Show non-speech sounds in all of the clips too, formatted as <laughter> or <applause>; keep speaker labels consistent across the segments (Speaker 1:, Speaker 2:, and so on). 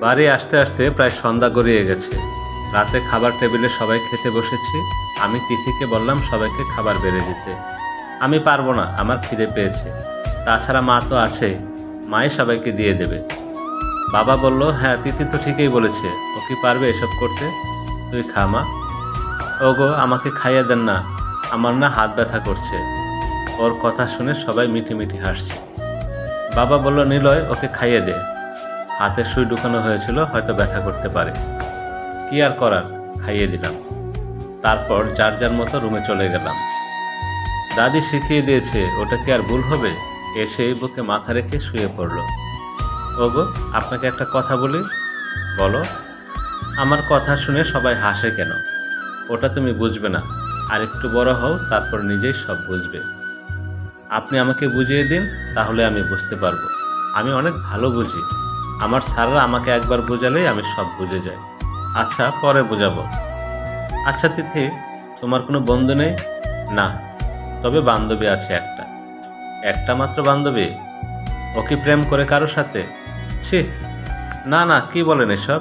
Speaker 1: বাড়ি আসতে আসতে প্রায় সন্ধ্যা গড়িয়ে গেছে। রাতে খাবার টেবিলে সবাই খেতে বসেছি। আমি তিথিকে বললাম সবাইকে খাবার বেড়ে দিতে। আমি পারব না, আমার খিদে পেয়েছে। তাছাড়া মা তো আছে, মাই সবাইকে দিয়ে দেবে। বাবা বলল হ্যাঁ তিথি তো ঠিকই বলেছে। ও কি পারবে এসব করতে? তুই খা, মা। ওগো, আমাকে খাইয়ে দেন না। আমার না হাত ব্যথা করছে। ওর কথা শুনে সবাই মিটি মিটি হাসছে। বাবা বলল, নিলয়, ওকে খাইয়ে দে। হাতে সুই ঢুকানো হয়েছিল, হয়তো ব্যথা করতে পারে। কি আর করার? খাইয়ে দিলাম। তারপর যার যার মতো রুমে চলে গেলাম। দাদি শিখিয়ে দিয়েছে, ওটা কি আর ভুল হবে? এসে বুকে মাথা রেখে শুয়ে পড়ল। ওগো, আপনাকে একটা কথা বলি? বলো। আমার কথা শুনে সবাই হাসে কেন? ওটা তুমি বুঝবে না। আর একটু বড় হও, তারপর নিজেই সব বুঝবে। আপনি আমাকে বুঝিয়ে দিন, তাহলে আমি বুঝতে পারব। আমি অনেক ভালো বুঝি। আমার স্যাররা আমাকে একবার বোঝালেই আমি সব বুঝে যাই। আচ্ছা পরে বোঝাবো। আচ্ছা তিথি, তোমার কোনো বন্ধু নেই? না, তবে বান্ধবী আছে একটা। একটা মাত্র বান্ধবী? ও কি প্রেম করে কারও সাথে? ছি, না না, কি বলেন এসব?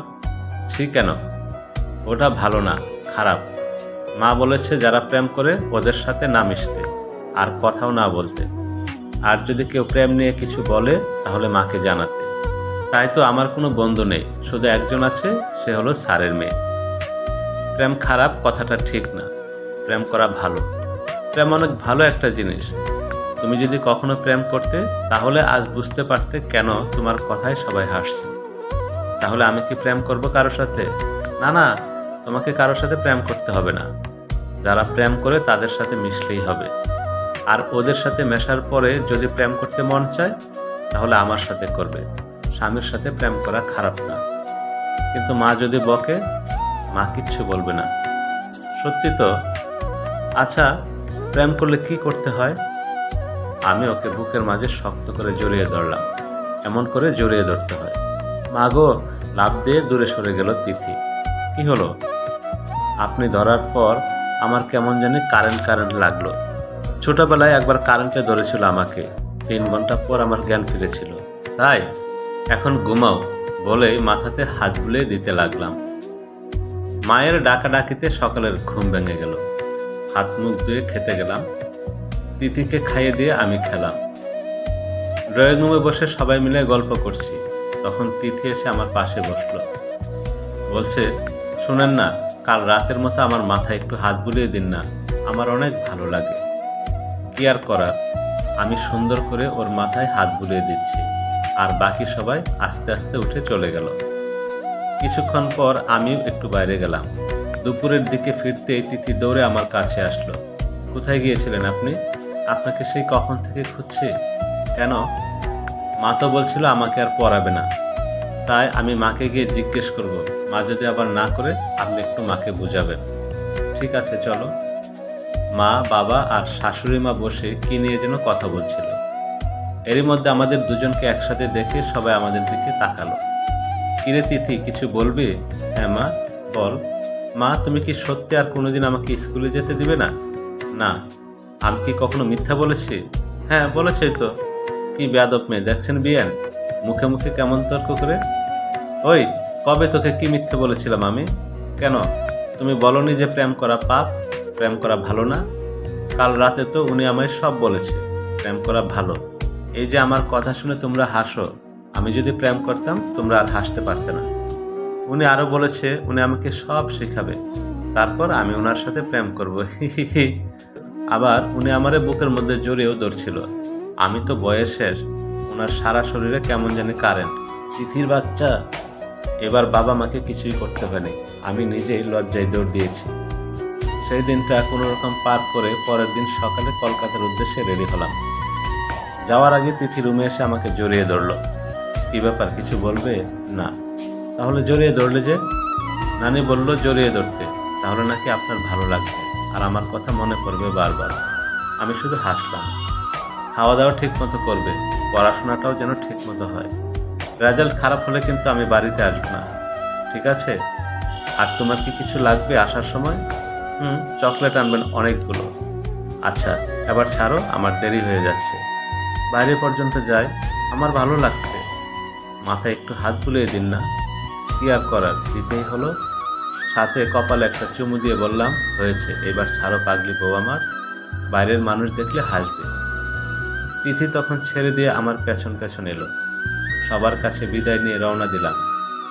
Speaker 1: ছি কেন? ওটা ভালো না, খারাপ। মা বলেছে, যারা প্রেম করে, ওদের সাথে না মিশতে, আর কথাও না বলতে। আর যদি কেউ প্রেম নিয়ে কিছু বলে, তাহলে মাকে জানাতে। তাই তো আমার কোনো বন্ধু নেই। শুধু একজন আছে, সে হলো স্যারের মেয়ে। প্রেম খারাপ, কথাটা ঠিক না। প্রেম করা ভালো। প্রেম অনেক ভালো একটা জিনিস। তুমি যদি কখনো প্রেম করতে, তাহলে আজ বুঝতে পারতে কেন তোমার কথায় সবাই হাসছে। তাহলে আমি কি প্রেম করব কারোর সাথে? না না, তোমাকে কারোর সাথে প্রেম করতে হবে না। যারা প্রেম করে, তাদের সাথে মিশলেই হবে। আর ওদের সাথে মেশার পরে যদি প্রেম করতে মন চায়, তাহলে আমার সাথে করবে। স্বামীর সাথে প্রেম করা খারাপ না। কিন্তু মা যদি বকে, মা কিচ্ছু বলবে না। সত্যি তো? আচ্ছা প্রেম করলে কি করতে হয়? আমি ওকে বুকের মাঝে শক্ত করে জড়িয়ে ধরলাম। এমন করে জড়িয়ে ধরতে হয়। মা গো লাভ দিয়ে দূরে সরে গেল তিথি। কি হলো? আপনি ধরার পর আমার কেমন জানি কারেন্ট কারেন্ট লাগল। ছোটবেলায় একবার কারেন্টে ধরেছিল আমাকে। তিন ঘণ্টা পর আমার জ্ঞান ফিরেছিল। তাই? এখন ঘুমাও বলেই মাথাতে হাত বুলিয়ে দিতে লাগলাম। মায়ের ডাকাডাকিতে সকালের ঘুম ভেঙে গেল। হাত মুখ ধুয়ে খেতে গেলাম। তিথিকে খাইয়ে দিয়ে আমি খেলাম। ড্রয়িং রুমে বসে সবাই মিলে গল্প করছি। তখন তিথি এসে আমার পাশে বসল। বলছে, শুনেন না, কাল রাতের মতো আমার মাথায় একটু হাত বুলিয়ে দিন না। আমার অনেক ভালো লাগে। কি আর করার? আমি সুন্দর করে ওর মাথায় হাত বুলিয়ে দিচ্ছি। আর বাকি সবাই আস্তে আস্তে উঠে চলে গেল। কিছুক্ষণ পর আমিও একটু বাইরে গেলাম। দুপুরের দিকে ফিরতেই তিথি দৌড়ে আমার কাছে আসলো। কোথায় গিয়েছিলেন আপনি? আপনাকে সেই কখন থেকে খুঁজছে? কেন? মা তো বলছিল আমাকে আর পড়াবে না। তাই আমি মাকে গিয়ে জিজ্ঞেস করব, মা যদি আবার না করে, আপনি একটু মাকে বুঝাবেন। ঠিক আছে, চলো। মা, বাবা আর শাশুড়ি মা বসে কি নিয়ে যেন কথা বলছিল। এরই মধ্যে আমাদের দুজনকে একসাথে দেখে সবাই আমাদের দিকে তাকালো। কিরে তিথি, কিছু বলবি? হ্যাঁ মা, বল। মা, তুমি কি সত্যি আর কোনোদিন আমাকে স্কুলে যেতে দিবে না? না। আমি কি কখনো মিথ্যা বলেছি? হ্যাঁ বলেছি তো। কি বেয়াদব মেয়ে, দেখছেন বিয়ান? মুখে মুখে কেমন তর্ক করে? ওই, কবে তোকে কি মিথ্যে বলেছিলাম আমি? কেন? তুমি বলনি যে প্রেম করা পাপ, প্রেম করা ভালো না? কাল রাতে তো উনি আমায় সব বলেছে, প্রেম করা ভালো। এই যে আমার কথা শুনে তোমরা হাসো, আমি যদি প্রেম করতাম, তোমরা আর হাসতে পারতে না। উনি আরও বলেছে, উনি আমাকে সব শেখাবে। তারপর আমি ওনার সাথে প্রেম করব। <laughs> আবার উনি আমারে বুকের মধ্যে জড়িয়েও ধরছিল। আমি তো বয়স শেষ ওনার সারা শরীরে কেমন জানি কারেন্ট। তিথির বাচ্চা, এবার বাবা মাকে কিছুই করতে হয়নি। আমি নিজেই লজ্জায় দৌড় দিয়েছি। সেই দিনটা কোনো রকম পার করে পরের দিন সকালে কলকাতার উদ্দেশ্যে রেডি হলাম। যাওয়ার আগে তিথি রুমে এসে আমাকে জড়িয়ে ধরলো। কি ব্যাপার, কিছু বলবে? না। তাহলে জড়িয়ে ধরলে যে? নানি বলল জড়িয়ে ধরতে। তাহলে নাকি আপনার ভালো লাগবে। আর আমার কথা মনে পড়বে বারবার। আমি শুধু হাসলাম। খাওয়া দাওয়া ঠিক মতো করবে। পড়াশোনাটাও যেন ঠিক মতো হয়। রেজাল্ট খারাপ হলে কিন্তু আমি বাড়িতে আসব না। ঠিক আছে? আর তোমার কি কিছু লাগবে আসার সময়? হুম, চকলেট আনবেন অনেকগুলো। আচ্ছা এবার ছাড়ো, আমার দেরি হয়ে যাচ্ছে। বাইরে পর্যন্ত যাই আমার ভালো লাগছে। মাথায় একটু হাত বুলিয়ে দিন না। কি আর করার? দিতেই হলো। সাথে কপালে একটা চুমু দিয়ে বললাম, হয়েছে, এবার ছাড়ো পাগলি বউ আমার। বাইরের মানুষ দেখলে হাসবে। তিথি তখন ছেড়ে দিয়ে আমার পেছন পেছন এলো। সবার কাছে বিদায় নিয়ে রওনা দিলাম।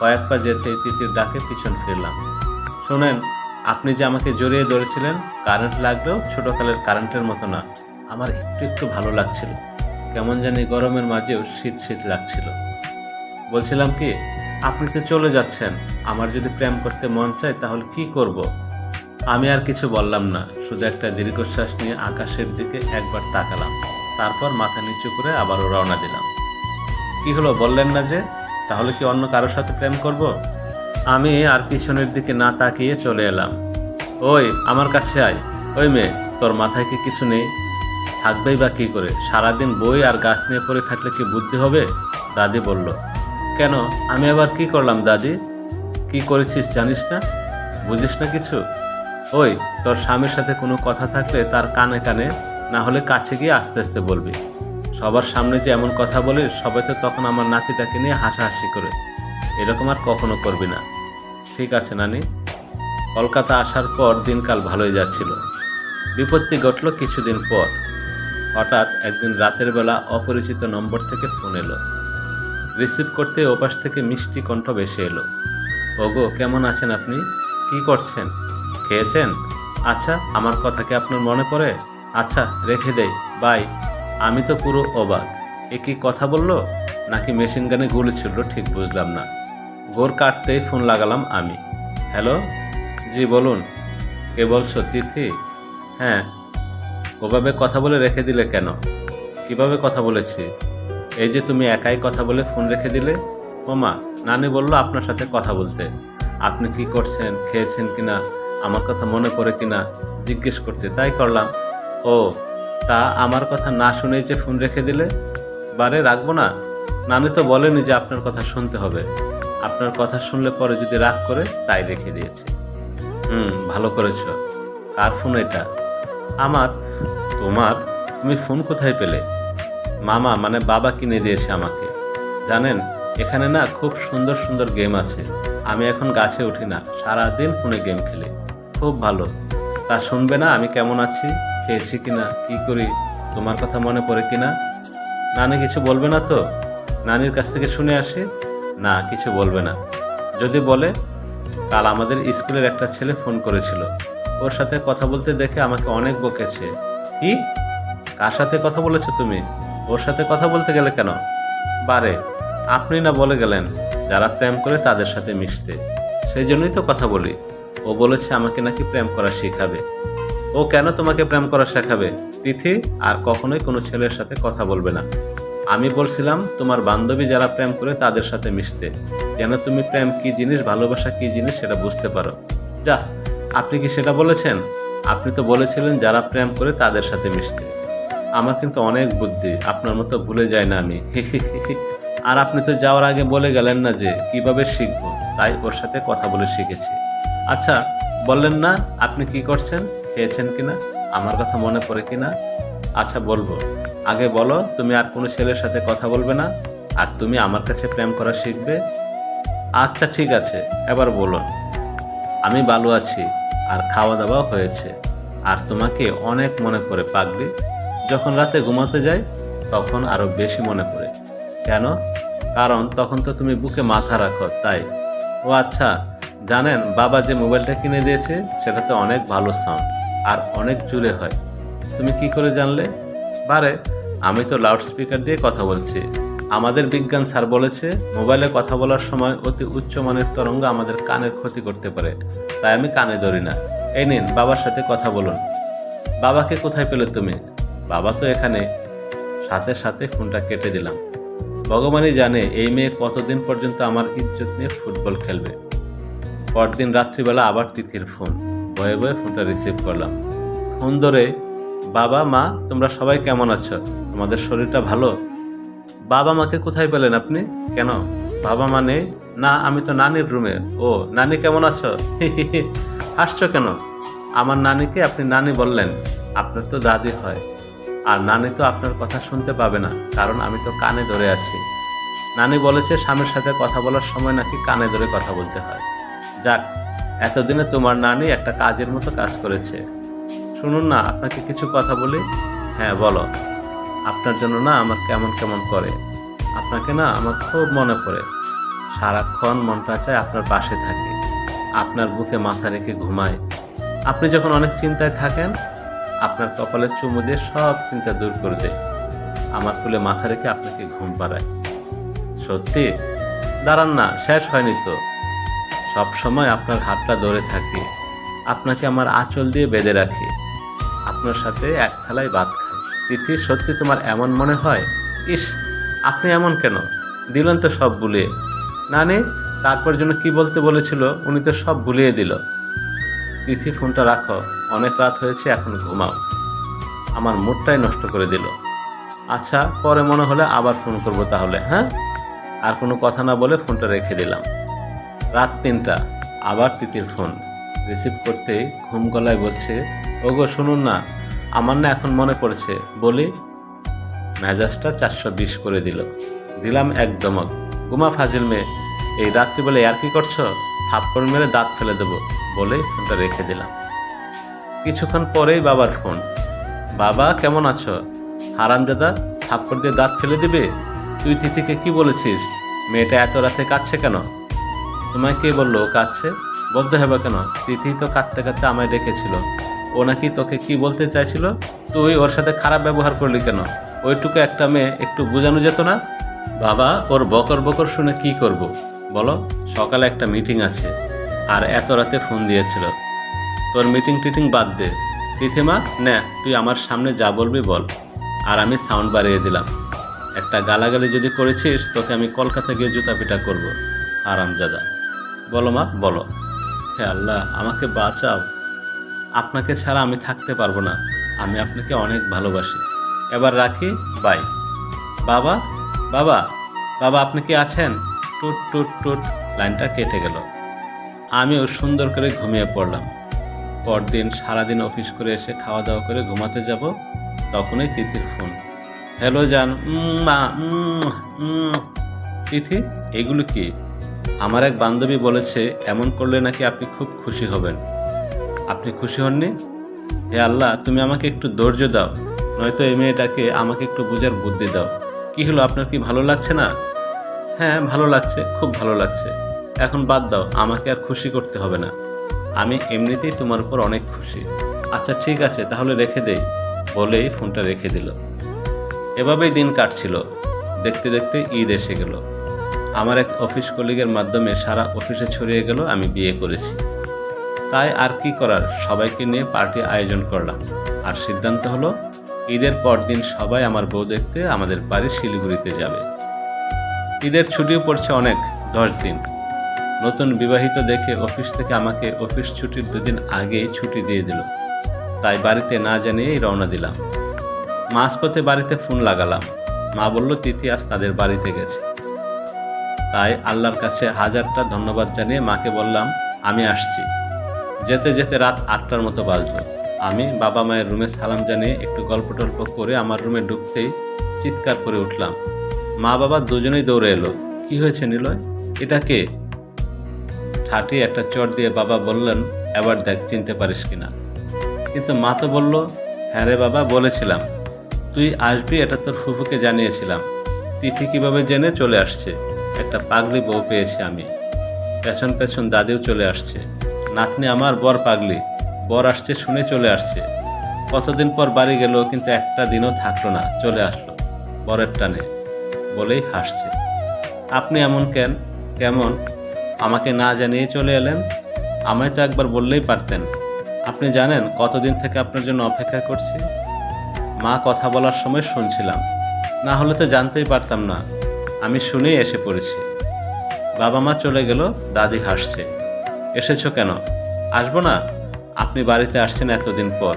Speaker 1: কয়েক পা যেতে তিথির ডাকে পিছন ফিরলাম। শোনেন, আপনি যে আমাকে জড়িয়ে ধরেছিলেন, কারেন্ট লাগলেও ছোটকালের কারেন্টের মতো না। আমার একটু একটু ভালো লাগছিল। কেমন জানি গরমের মাঝেও শীত শীত লাগছিল। বলছিলাম কি, আপনি তো চলে যাচ্ছেন, আমার যদি প্রেম করতে মন চায় তাহলে কি করব। আমি আর কিছু বললাম না, শুধু একটা দীর্ঘশ্বাস নিয়ে আকাশের দিকে একবার তাকালাম। তারপর মাথা নিচু করে আবারও রওনা দিলাম। কি হলো, বললেন না যে, তাহলে কি অন্য কারোর সাথে প্রেম করব? আমি আর পিছনের দিকে না তাকিয়ে চলে এলাম। ওই, আমার কাছে আয়। ওই মেয়ে, তোর মাথায় কি কিছু নেই? থাকবেই বা কী করে? সারাদিন বই আর গাছ নিয়ে পড়ে থাকলে কি বুদ্ধি হবে? দাদি বলল, কেন? আমি আবার কি করলাম দাদি? কি করেছিস জানিস না? বুঝিস না কিছু? ওই, তোর স্বামীর সাথে কোনো কথা থাকলে তার কানে কানে, না হলে কাছে গিয়ে আস্তে আস্তে বলবি। সবার সামনে যে এমন কথা বলিস, সবাই তো তখন আমার নাতিটাকে নিয়ে হাসাহাসি করে। এরকম আর কখনো করবি না। ঠিক আছে নানি। কলকাতা আসার পর দিনকাল ভালোই যাচ্ছিল। বিপত্তি ঘটল কিছুদিন পর। হঠাৎ একদিন রাতের বেলা অপরিচিত নম্বর থেকে ফোন এলো। রিসিভ করতে ওপাশ থেকে মিষ্টি কণ্ঠ ভেসে এলো। ওগো, কেমন আছেন আপনি? কি করছেন? খেয়েছেন? আচ্ছা আমার কথা কি আপনার মনে পড়ে? আচ্ছা রেখে দেই, বাই। আমি তো পুরো অবাক। এ কি কথা বলল? নাকি মেশিন গানে গুলি ছিল ঠিক বুঝলাম না। গোর কাটতেই ফোন লাগালাম আমি। হ্যালো? জি, বলুন। কে বলছো, তিথি? হ্যাঁ ওভাবে কথা বলে রেখে দিলে কেন? কীভাবে কথা বলেছি? এই যে তুমি একাই কথা বলে ফোন রেখে দিলে? ওমা, নানি বলল আপনার সাথে কথা বলতে। আপনি কি করছেন, খেয়েছেন কিনা? আমার কথা মনে পড়ে কিনা? জিজ্ঞেস করতে, তাই করলাম। ও, তা আমার কথা না শুনেই যে ফোন রেখে দিলে? বারে, রাখব না? নানি তো বলেনি যে আপনার কথা শুনতে হবে। আপনার কথা শুনলে পরে যদি রাগ করে, তাই রেখে দিয়েছে। হুম, ভালো করেছ। কার ফোন এটা? আমার, তোমার, তুমি ফোন কোথায় পেলে? মামা মানে বাবা কিনে দিয়েছে আমাকে। জানেন, এখানে না খুব সুন্দর সুন্দর গেম আছে। আমি এখন গাছে উঠি না, সারাদিন ফোনে গেম খেলে। খুব ভালো। তা শুনবে না আমি কেমন আছি, খেয়েছি কিনা, কি করি, তোমার কথা মনে পড়ে কিনা? নানি কিছু বলবে না তো? নানির কাছ থেকে শুনে আসি। না, কিছু বলবে না। যদি বলে, কাল আমাদের স্কুলের একটা ছেলে ফোন করেছিল। ওর সাথে কথা বলতে দেখে আমাকে অনেক বকেছে। কি? কার সাথে কথা বলেছ তুমি? ওর সাথে কথা বলতে গেলে কেন? বারে, আপনি না বলে গেলেন, যারা প্রেম করে তাদের সাথে মিশতে। সেই জন্যই তো কথা বলি। ও বলেছে আমাকে নাকি প্রেম করা শেখাবে। ও কেন তোমাকে প্রেম করা শেখাবে? তিথি, আর কখনোই কোনো ছেলের সাথে কথা বলবে না। আমি বলছিলাম, তোমার বান্ধবী যারা প্রেম করে তাদের সাথে মিশতে। যেন তুমি প্রেম কি জিনিস, ভালোবাসা কি জিনিস সেটা বুঝতে পারো। যা আপনি কি সেটা বলেছেন? আপনি তো বলেছিলেন যারা প্রেম করে তাদের সাথে মিশতে। আমার কিন্তু অনেক বুদ্ধি, আপনার মতো ভুলে যায় না আমি। <laughs> আর আপনি তো যাওয়ার আগে বলে গেলেন না যে কীভাবে শিখব, তাই ওর সাথে কথা বলে শিখেছি। আচ্ছা বললেন না আপনি কি করছেন? খেয়েছেন কিনা? আমার কথা মনে পড়ে কিনা? আচ্ছা বলব। আগে বলো, তুমি আর কোনো ছেলের সাথে কথা বলবে না? আর তুমি আমার কাছে প্রেম করা শিখবে? আচ্ছা ঠিক আছে, এবার বলুন। আমি ভালো আছি। আর খাওয়া দাওয়া হয়েছে। আর তোমাকে অনেক মনে পড়ে, পাগলি। যখন রাতে ঘুমাতে যাই, তখন আরও বেশি মনে পড়ে। কেন? কারণ তখন তো তুমি বুকে মাথা রাখো, তাই। ও আচ্ছা জানেন, বাবা যে মোবাইলটা কিনে দিয়েছে, সেটাতে অনেক ভালো সাউন্ড আর অনেক জুড়ে হয়। তুমি কি করে জানলে? বারে, আমি তো লাউড স্পিকার দিয়ে কথা বলছি। আমাদের বিজ্ঞান স্যার বলেছে, মোবাইলে কথা বলার সময় অতি উচ্চ মানের তরঙ্গ আমাদের কানের ক্ষতি করতে পারে। তাই আমি কানে ধরি না। এই নিন, বাবার সাথে কথা বলুন। বাবাকে কোথায় পেলে তুমি? বাবা তো এখানে। সাথে সাথে ফোনটা কেটে দিলাম। ভগবানই জানে এই মেয়ে কতদিন পর্যন্ত আমার ইজ্জত নিয়ে ফুটবল খেলবে। পরদিন রাত্রিবেলা আবার তিথির ফোন। বয়ে বয়ে ফোনটা রিসিভ করলাম। ফোন ধরে, বাবা, মা, তোমরা সবাই কেমন আছো? তোমাদের শরীরটা ভালো? বাবা মাকে কোথায় পেলেন আপনি? কেন? বাবা মানে? না, আমি তো নানির রুমে। ও, নানি কেমন আছো? <laughs> হাসছো কেন? আমার নানিকে আপনি নানি বললেন। আপনার তো দাদি হয়। আর নানি তো আপনার কথা শুনতে পাবে না, কারণ আমি তো কানে ধরে আছি। নানি বলেছে স্বামীর সাথে কথা বলার সময় নাকি কানে ধরে কথা বলতে হয়। যাক, এতদিনে তোমার নানি একটা কাজের মতো কাজ করেছে। শুনুন না, আপনাকে কিছু কথা বলি? হ্যাঁ বলো। আপনার জন্য না আমার কেমন কেমন করে। আপনাকে না আমার খুব মনে পড়ে। সারাক্ষণ মনটা চায় আপনার পাশে থাকে। আপনার বুকে মাথা রেখে ঘুমায়। আপনি যখন অনেক চিন্তায় থাকেন, আপনার কপালে চুমু দিয়ে সব চিন্তা দূর করে দেয়। আমার কুলে মাথা রেখে আপনাকে ঘুম পাড়ায়। সত্যি? দাঁড়ান না, শেষ হয়নি তো। সব সময় আপনার হাতটা ধরে থাকি। আপনাকে আমার আঁচল দিয়ে বেঁধে রাখি। আপনার সাথে এক থালায় ভাত খাই। তিথি সত্যি তোমার এমন মনে হয়? ইস, আপনি এমন কেন? দিলেন তো সব ভুলিয়ে। নানি, তারপর জন্য কি বলতে বলেছিল, উনি তো সব ভুলিয়ে দিল। তিথি ফোনটা রাখো, অনেক রাত হয়েছে, এখন ঘুমাও। আমার মুডটাই নষ্ট করে দিল। আচ্ছা পরে মনে হলে আবার ফোন করব তাহলে হ্যাঁ? আর কোনো কথা না বলে ফোনটা রেখে দিলাম। রাত তিনটা, আবার তিথির ফোন। রিসিভ করতেই ঘুম গলায় বলছে, ওগো, শুনুন না আমার না এখন মনে পড়েছে, বলি, মেজাজটা চারশো বিশ করে দিল। দিলাম এক দমক। গুমা ফাজিল মেয়ে, এই রাত্রি বলে আর কি করছ? থাপ্পড় মেরে দাঁত ফেলে দেবো বলেই ফোনটা রেখে দিলাম। কিছুক্ষণ পরেই বাবার ফোন। বাবা, কেমন আছো? হারাম দাদা, থাপ্পড় দিয়ে দাঁত ফেলে দিবে? তুই তিথিকে কি বলেছিস? মেয়েটা এত রাতে কাঁদছে কেন? তোমায় কে বলল কাঁদছে? বলতে হবে কেন? তিথি তো কাঁদতে কাঁদতে আমায় ডেকেছিল। ও নাকি তোকে কি বলতে চাইছিল? তুই ওর সাথে খারাপ ব্যবহার করলি কেন? ওইটুকু একটা মেয়ে একটু বোঝানো যেত না? বাবা, ওর বকর বকর শুনে কি করব? বলো, সকালে একটা মিটিং আছে, আর এত রাতে ফোন দিয়েছিল। তোর মিটিং টিটিং বাদ দে। তিথিমা, নে, তুই আমার সামনে যা বলবি বল। আর আমি সাউন্ড বাড়িয়ে দিলাম। একটা গালাগালি যদি করেছিস, তোকে আমি কলকাতা গিয়ে জুতা পিটা করব। আরামজাদা। বলো মা, বলো। হে আল্লাহ, আমাকে বাঁচাও। আপনাকে ছাড়া আমি থাকতে পারব না। আমি আপনাকে অনেক ভালোবাসি। এবার রাখি বাই বাবা বাবা বাবা, আপনি কি আছেন? টুট টুট টুট, লাইনটা কেটে গেল। আমিও সুন্দর করে ঘুমিয়ে পড়লাম। পরদিন সারাদিন অফিস করে এসে খাওয়া দাওয়া করে ঘুমাতে যাব, তখনই তিথির ফোন। হ্যালো, জান। মা। তিথি, এগুলো কি? আমার এক বান্ধবী বলেছে, এমন করলে নাকি আপনি খুব খুশি হবেন। আপনি খুশি হননি? হে আল্লাহ, তুমি আমাকে একটু ধৈর্য দাও, নয়তো এই মেয়েটাকে আমাকে একটু বোঝার বুদ্ধি দাও। কি হলো, আপনার কি ভালো লাগছে না? হ্যাঁ ভালো লাগছে, খুব ভালো লাগছে। এখন বাদ দাও, আমাকে আর খুশি করতে হবে না। আমি এমনিতেই তোমার উপর অনেক খুশি। আচ্ছা ঠিক আছে, তাহলে রেখে দেই। বলেই ফোনটা রেখে দিল। এভাবেই দিন কাটছিল। দেখতে দেখতে ঈদ এসে গেল। আমার এক অফিস কলিগের মাধ্যমে সারা অফিসে ছড়িয়ে গেল, আমি বিয়ে করেছি। তাই আর কি করার? সবাইকে নিয়ে পার্টি আয়োজন করলাম। আর সিদ্ধান্ত হলো, ঈদের পর দিন সবাই আমার বউ দেখতে আমাদের বাড়ি শিলিগুড়িতে যাবে। ঈদের ছুটিও পড়ছে অনেক, দশ দিন। নতুন বিবাহিত দেখে অফিস থেকে আমাকে অফিস ছুটির দুদিন আগেই ছুটি দিয়ে দিল। তাই বাড়িতে না জানিয়েই রওনা দিলাম। মাঝপথে বাড়িতে ফোন লাগালাম। মা বলল, তিথি আজ তাদের বাড়িতে গেছে। তাই আল্লাহর কাছে হাজারটা ধন্যবাদ জানিয়ে মাকে বললাম, আমি আসছি। যেতে যেতে রাত আটটার মতো বাজলো। আমি বাবা মায়ের রুমে সালাম জানিয়ে একটু গল্প টল্প করে আমার রুমে ঢুকতেই চিৎকার করে উঠলাম। মা বাবা দুজনেই দৌড়ে এলো। কি হয়েছে নিলয়? এটা কে? ঠাটি একটা চট দিয়ে বাবা বললেন, এবার দেখ, চিনতে পারিস কিনা। কিন্তু মা তো বলল হ্যাঁ রে বাবা, বলেছিলাম। তুই আসবি, এটা তোর ফুফুকে জানিয়েছিলাম। তিথি কীভাবে জেনে চলে আসছে? একটা পাগলি বউ পেয়েছি আমি। পেছন পেছন দাদিও চলে আসছে। নাতনি আমার বর পাগলি। বর আসছে, শুনে চলে আসছে। কতদিন পর বাড়ি গেল, কিন্তু একটা দিনও থাকল না, চলে আসলো, বরের টানে। বলেই হাসছে। আপনি এমন কেন? কেমন? আমাকে না জানিয়ে চলে এলেন? আমায় তো একবার বললেই পারতেন। আপনি জানেন কতদিন থেকে আপনার জন্য অপেক্ষা করছি? মা কথা বলার সময় শুনছিলাম। না হলে তো জানতেই পারতাম না। আমি শুনেই এসে পড়েছি। বাবা মা চলে গেল, দাদি হাসছে। এসেছ কেন? আসব না? আপনি বাড়িতে আসছেন এতদিন পর।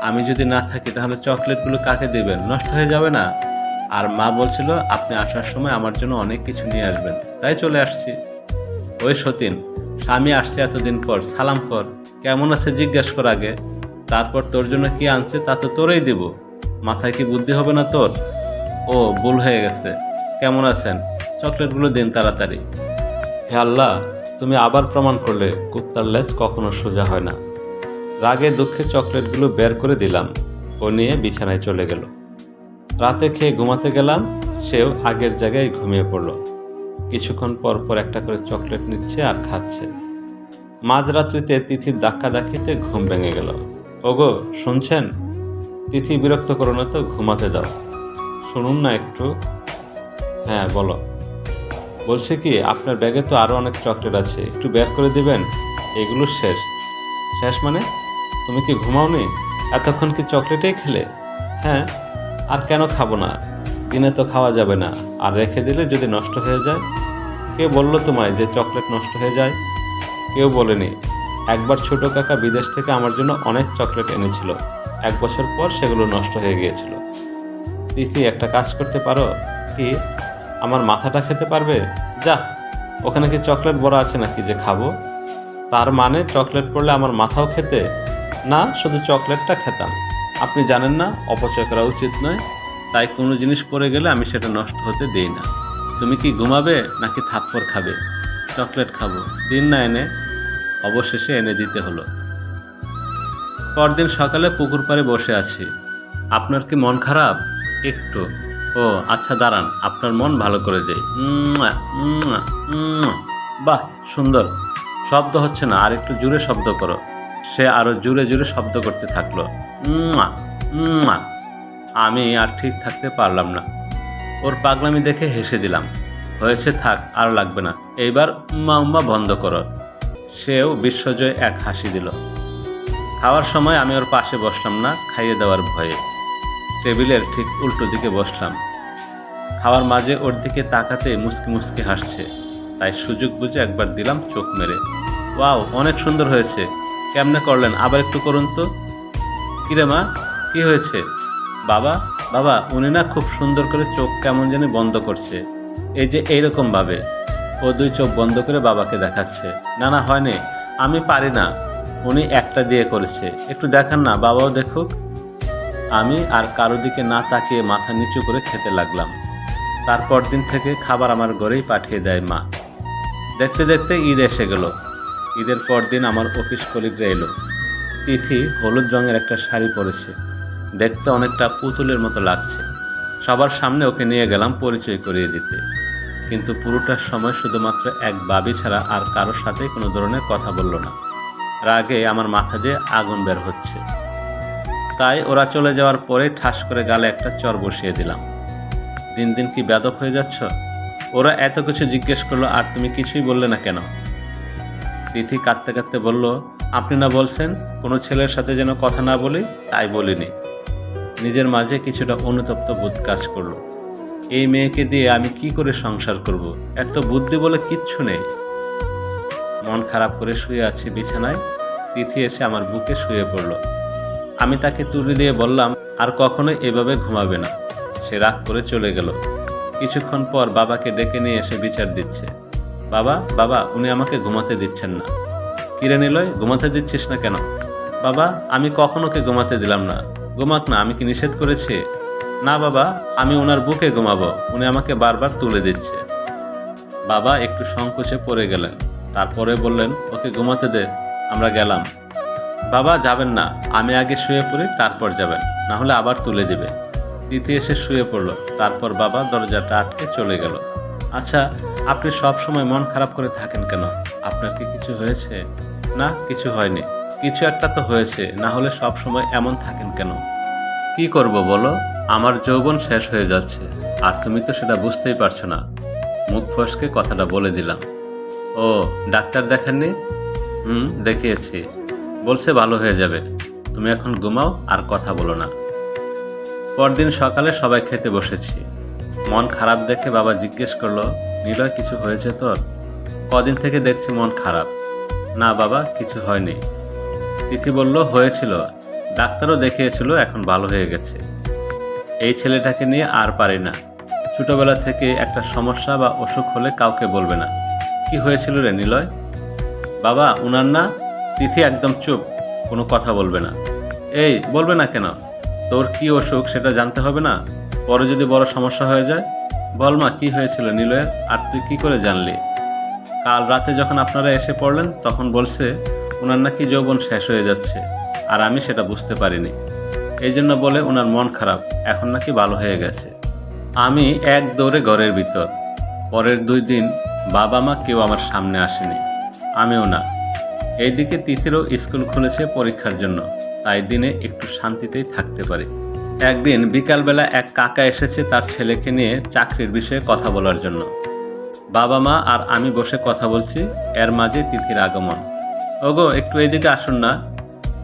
Speaker 1: আমি যদি না থাকি, তাহলে চকলেটগুলো কাকে দেবেন? নষ্ট হয়ে যাবে না? আর মা বলছিল, আপনি আসার সময় আমার জন্য অনেক কিছু নিয়ে আসবেন। তাই চলে আসছি। ওই সতীন, স্বামী আসছে এতদিন পর। সালাম কর। কেমন আছে জিজ্ঞেস কর আগে। তারপর তোর জন্য কি আনছে, তা তো তোরেই দিব। মাথায় কি বুদ্ধি হবে না তোর? ও, ভুল হয়ে গেছে। কেমন আছেন? চকলেটগুলো দিন তাড়াতাড়ি। হে আল্লাহ তুমি আবার প্রমাণ করলে কুত্তার লেজ কখনো সোজা হয় না। রাগে দুঃখে চকলেটগুলো বের করে দিলাম, ও নিয়ে বিছানায় চলে গেল। রাতে খেয়ে ঘুমাতে গেলাম, সেও আগের জায়গায় ঘুমিয়ে পড়ল। কিছুক্ষণ পর পর একটা করে চকলেট নিচ্ছে আর খাচ্ছে। মাঝরাত্রিতে তিথির ধাক্কা ধাক্কিতে ঘুম ভেঙে গেল। ওগো, শুনছেন? তিথি বিরক্ত করো না তো, ঘুমাতে দাও। শুনুন না একটু। হ্যাঁ বলো। বলছি কি, আপনার ব্যাগে তো আরও অনেক চকলেট আছে, একটু বের করে দিবেন? এগুলো শেষ। শেষ মানে? তুমি কি ঘুমাওনি? এতক্ষণ কি চকলেটেই খেলে? হ্যাঁ আর কেন খাব না? দিনে তো খাওয়া যাবে না। আর রেখে দিলে যদি নষ্ট হয়ে যায়? কে বলল তোমায় যে চকলেট নষ্ট হয়ে যায়? কেউ বলেনি। একবার ছোট কাকা বিদেশ থেকে আমার জন্য অনেক চকলেট এনেছিল। এক বছর পর সেগুলো নষ্ট হয়ে গিয়েছিল। তিথি, একটা কাজ করতে পারো? কি? আমার মাথাটা খেতে পারবে? যা, ওখানে কি চকলেট বড় আছে নাকি যে খাব? তার মানে চকলেট পড়লে আমার মাথাও খেতে? না, শুধু চকলেটটা খেতাম। আপনি জানেন না, অপচয় করা উচিত নয়। তাই কোনো জিনিস পড়ে গেলে আমি সেটা নষ্ট হতে দিই না। তুমি কি ঘুমাবে নাকি থাপ্পড় খাবে? চকলেট খাব। দিন না এনে, অবশেষে এনে দিতে হলো। পরদিন সকালে পুকুর পাড়ে বসে আছি। আপনার কি মন খারাপ? একটু। ও আচ্ছা দাঁড়ান, আপনার মন ভালো করে দেয়। বাহ, সুন্দর। শব্দ হচ্ছে না, আর একটু জোরে শব্দ করো। সে আরও জোরে জোরে শব্দ করতে থাকল। আমি আর ঠিক থাকতে পারলাম না। ওর পাগলামি দেখে হেসে দিলাম। হয়েছে থাক, আর লাগবে না। এইবার উম্মা উম্মা বন্ধ করো। সেও বিশ্বজয় এক হাসি দিল। খাওয়ার সময় আমি ওর পাশে বসলাম না, খাইয়ে দেওয়ার ভয়ে। টেবিলের ঠিক উল্টো দিকে বসলাম। খাওয়ার মাঝে ওর দিকে তাকাতে মুসকি মুসকি হাসছে। তাই সুযোগ বুঝে একবার দিলাম চোখ মেরে। ওয়াও, অনেক সুন্দর হয়েছে। কেমনে করলেন? আবার একটু করুন তো। কিরে মা, কি হয়েছে? বাবা বাবা, উনি না খুব সুন্দর করে চোখ কেমন জানি বন্ধ করছে। এই যে এইরকম ভাবে। ও দুই চোখ বন্ধ করে বাবাকে দেখাচ্ছে। না না, হয়নি। আমি পারি না। উনি একটা দিয়ে করেছে। একটু দেখান না, বাবাও দেখুক। আমি আর কারও দিকে না তাকিয়ে মাথা নিচু করে খেতে লাগলাম। তারপর দিন থেকে খাবার আমার ঘরেই পাঠিয়ে দেয় মা। দেখতে দেখতে ঈদ এসে গেল। ঈদের পর দিন আমার অফিস কলিগরা এলো। তিথি হলুদ রঙের একটা শাড়ি পরেছে। দেখতে অনেকটা পুতুলের মতো লাগছে। সবার সামনে ওকে নিয়ে গেলাম পরিচয় করিয়ে দিতে। কিন্তু পুরোটার সময় শুধুমাত্র এক বাবি ছাড়া আর কারোর সাথে কোনো ধরনের কথা বলল না। রাগে আমার মাথা দিয়ে আগুন বের হচ্ছে। তাই ওরা চলে যাওয়ার পরে ঠাস করে গালে একটা চর বসিয়ে দিলাম। দিন দিন কি বেদব হয়ে যাচ্ছ? ওরা এত কিছু জিজ্ঞেস করল, আর তুমি কিছুই বললে না কেন? তিথি কাঁদতে কাঁদতে বলল, আপনি না বলছেন, কোনো ছেলের সাথে যেন কথা না বলি, তাই বলিনি। নিজের মাঝে কিছুটা অনুতপ্ত বোধ কাজ করল। এই মেয়েকে দিয়ে আমি কি করে সংসার করব? এত বুদ্ধি বলে কিচ্ছু নেই। মন খারাপ করে শুয়ে আছি বিছানায়। তিথি এসে আমার বুকে শুয়ে পড়ল। আমি তাকে তুলে দিয়ে বললাম, আর কখনো এভাবে ঘুমাবে না। সে রাগ করে চলে গেল। কিছুক্ষণ পর বাবাকে ডেকে নিয়ে এসে বিচার দিচ্ছে। বাবা বাবা, উনি আমাকে ঘুমাতে দিচ্ছেন না। কিরে নিলয়, ঘুমাতে দিচ্ছিস না কেন? বাবা, আমি কখনো ওকে ঘুমাতে দিলাম না। ঘুমাক না, আমি কি নিষেধ করেছি? না বাবা, আমি ওনার বুকে ঘুমাবো। উনি আমাকে বারবার তুলে দিচ্ছে। বাবা একটু সংকোচে পড়ে গেলেন। তারপরে বললেন, ওকে ঘুমাতে দে, আমরা গেলাম। বাবা যাবেন না, আমি আগে শুয়ে পড়ি, তারপর যাবেন। না হলে আবার তুলে দিবে। তিথি এসে শুয়ে পড়ল, তারপর বাবা দরজাটা আটকে চলে গেল। আচ্ছা আপনি সব সময় মন খারাপ করে থাকেন কেন? আপনার কি কিছু হয়েছে? না, কিছু হয়নি। কিছু একটা তো হয়েছে না হলে সব সময় এমন থাকেন কেন? কি করব বলো? আমার যৌবন শেষ হয়ে যাচ্ছে, আর তুমি তো সেটা বুঝতেই পারছ না। মুখ ফসকে কথাটা বলে দিলাম। ও, ডাক্তার দেখাননি? হুম, দেখিয়েছি। বলছে ভালো হয়ে যাবে। তুমি এখন ঘুমাও আর কথা বলো না। পরদিন সকালে সবাই খেতে বসেছি। মন খারাপ দেখে বাবা জিজ্ঞেস করল, নিলয়, কিছু হয়েছে তোর? কদিন থেকে দেখছি মন খারাপ। না বাবা, কিছু হয়নি। তিথি বলল, হয়েছিল। ডাক্তারও দেখিয়েছিল, এখন ভালো হয়ে গেছে। এই ছেলেটাকে নিয়ে আর পারি না। ছোটবেলা থেকে একটা সমস্যা বা অসুখ হলে কাউকে বলবে না। কি হয়েছিল রে নিলয়? বাবা, উনার না তিথি একদম চুপ, কোনো কথা বলবে না। এই, বলবে না কেন? তোর কি অসুখ সেটা জানতে হবে না? পরে যদি বড় সমস্যা হয়ে যায়, বল মা, কি হয়েছিল নিলয়ের? আর তুই কি করে জানলি? কাল রাতে যখন আপনারা এসে পড়লেন, তখন বলছে ওনার নাকি যৌবন শেষ হয়ে যাচ্ছে, আর আমি সেটা বুঝতে পারিনি। এই জন্য বলে ওনার মন খারাপ, এখন নাকি ভালো হয়ে গেছে। আমি এক দৌড়ে ঘরের ভিতর। পরের দুই দিন বাবা মা কেউ আমার সামনে আসেনি। আমিও না। এইদিকে তিথিরও স্কুল খুলেছে পরীক্ষার জন্য। তাই দিনে একটু শান্তিতেই থাকতে পারে। একদিন বিকালবেলা এক কাকা এসেছে তার ছেলেকে নিয়ে চাকরির বিষয়ে কথা বলার জন্য। বাবা মা আর আমি বসে কথা বলছি, এর মাঝে তিথির আগমন। ওগো, একটু এইদিকে আসুন না।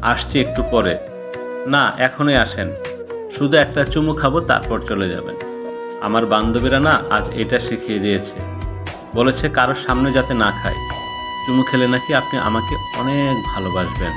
Speaker 1: আসছি একটু পরে। না, এখনই আসেন। শুধু একটা চুমু খাব, তারপর চলে যাবেন। আমার বান্ধবীরা না আজ এটা শিখিয়ে দিয়েছে। বলেছে কারোর সামনে যাতে না খায়। চুমু খেলে নাকি আপনি আমাকে অনেক ভালোবাসবেন।